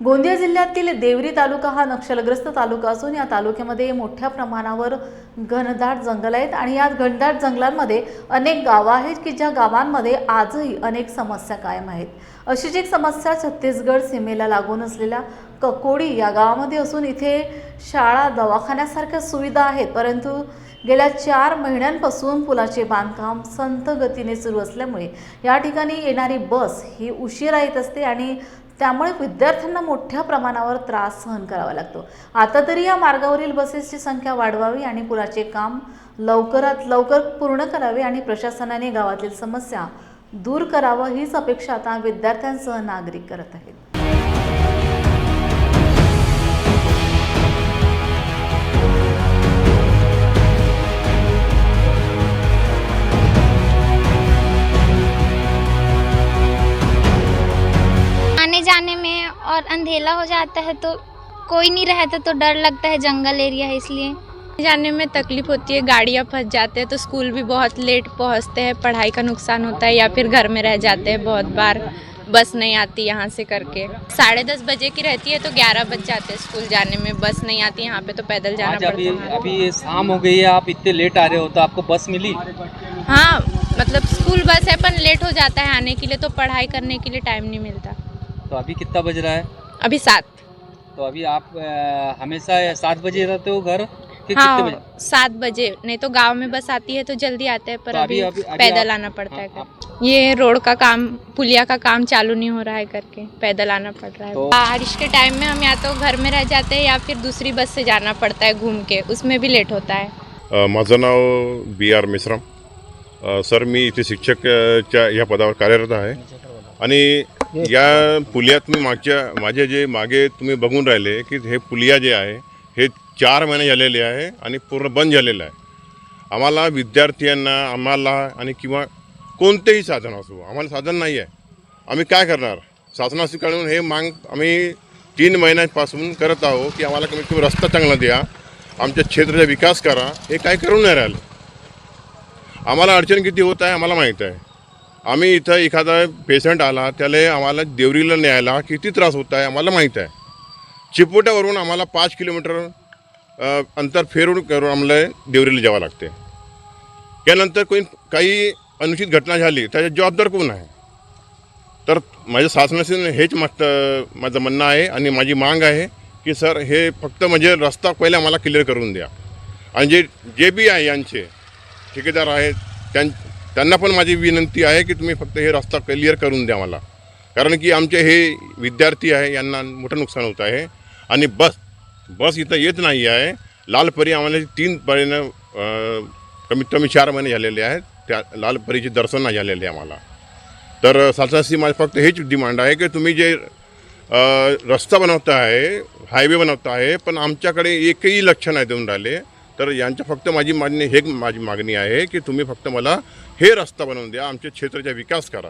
गोंदिया जिल्ह्यातील देवरी तालुका हा नक्षलग्रस्त तालुका असून या तालुक्यामध्ये मोठ्या प्रमाणावर घनदाट जंगल आहेत आणि या घनदाट जंगलांमध्ये अनेक गावं आहेत की ज्या गावांमध्ये आजही अनेक समस्या कायम आहेत. अशीच एक समस्या छत्तीसगड सीमेला लागून असलेल्या ककोडी या गावामध्ये असून इथे शाळा दवाखान्यासारख्या सुविधा आहेत परंतु गेल्या चार महिन्यांपासून पुलाचे बांधकाम संथ गतीने सुरू असल्यामुळे या ठिकाणी येणारी बस ही उशिरा येत असते आणि त्यामुळे विद्यार्थ्यांना मोठ्या प्रमाणावर त्रास सहन करावा लागतो. आता तरी या मार्गावरील बसेसची संख्या वाढवावी आणि पुलाचे काम लवकरात लवकर पूर्ण करावे आणि प्रशासनाने गावातील समस्या दूर करावं हीच अपेक्षा आता विद्यार्थ्यांसह नागरिक करत आहेत. और अंधेला हो जाता है तो कोई नहीं रहता तो डर लगता है जंगल एरिया है इसलिए। जाने में तकलीफ़ होती है गाड़ियाँ फंस जाते हैं तो स्कूल भी बहुत लेट पहुँचते हैं पढ़ाई का नुकसान होता है या फिर घर में रह जाते हैं बहुत बार बस नहीं आती यहाँ से करके। साढ़े दस बजे की रहती है तो ग्यारह बज जाते हैं स्कूल जाने में बस नहीं आती यहाँ पे तो पैदल जाना पड़ता अभी है। अभी ये शाम हो गई है आप इतने लेट आ रहे हो तो आपको बस मिली? हाँ मतलब स्कूल बस है पर लेट हो जाता है आने के लिए तो पढ़ाई करने के लिए टाइम नहीं मिलता। तो अभी कितना बज रहा है? अभी सात। तो अभी आप अ, हमेशा सात बजे रहते हो घर? हाँ सात बजे। नहीं तो गाँव में बस आती है तो जल्दी आते हैं पर तो अभी- अभी, अभी- पैदल आना पड़ता है हाँ, ये रोड का काम पुलिया का काम चालू नहीं हो रहा है करके पैदल आना पड़ रहा है। तो- बारिश के टाइम में हम या तो घर में रह जाते हैं या फिर दूसरी बस से जाना पड़ता है घूम के। उसमें भी लेट होता है। माझं नाव बी आर मिश्रम। सर मी इथे शिक्षकच्या ह्या पदावर कार्यरत आहे. आणि या पुलियात मी मागच्या माझे जे मागे तुम्ही बघून राहिले की हे पुलिया जे आहे हे चार महिने झालेले आहे आणि पूर्ण बंद झालेलं आहे. आम्हाला विद्यार्थ्यांना आम्हाला आणि किंवा कोणतेही साधन असो आम्हाला साधन नाही आहे. आम्ही काय करणार? शासनाकडून हे मांग आम्ही तीन महिन्यापासून करत आहोत की आम्हाला कमीत कमी रस्ता चांगला द्या आमच्या क्षेत्राचा विकास करा हे काय करून नाही राहिलं. आम्हाला अडचण किती होत आहे आम्हाला माहीत आहे. आम्ही इथं एखादा पेशंट आला त्याला आम्हाला देवरीला न्यायला किती त्रास होत आहे आम्हाला माहीत आहे. चिपोट्यावरून आम्हाला पाच किलोमीटर अंतर फेरून करून आम्हाला देवरीला जावं लागते. यानंतर कोणी काही अनुचित घटना झाली त्याच्या जबाबदार कोण आहे? तर माझ्या शासनाशी हेच मस्त माझं म्हणणं आहे आणि माझी मांग आहे की सर हे फक्त म्हणजे रस्ता पहिले आम्हाला क्लिअर करून द्या. आणि जे जे बी आहे यांचे ठेकेदार आहेत त्यां त्यांना पण माझी विनंती आहे की तुम्ही फक्त हे रस्ता क्लिअर करून द्या मला. कारण की आमचे हे विद्यार्थी आहे यांना मोठं नुकसान होत आहे. आणि बस बस इथं येत नाही आहे. लालपरी आम्हाला तीन परीनं कमीत कमी चार महिने झालेले आहेत. त्या लालपरीचे दर्शन नाही झालेले आहे आम्हाला. तर शासनाशी माझी फक्त हेच डिमांड आहे की तुम्ही जे रस्ता बनवता आहे हायवे बनवता आहे पण आमच्याकडे एकही लक्ष नाही देऊन राहिले. तर यांच्या फक्त माझी मागणी हे माझी मागणी आहे की तुम्ही फक्त मला हे रस्ता बनवून द्या आमच्या क्षेत्राचा विकास करा.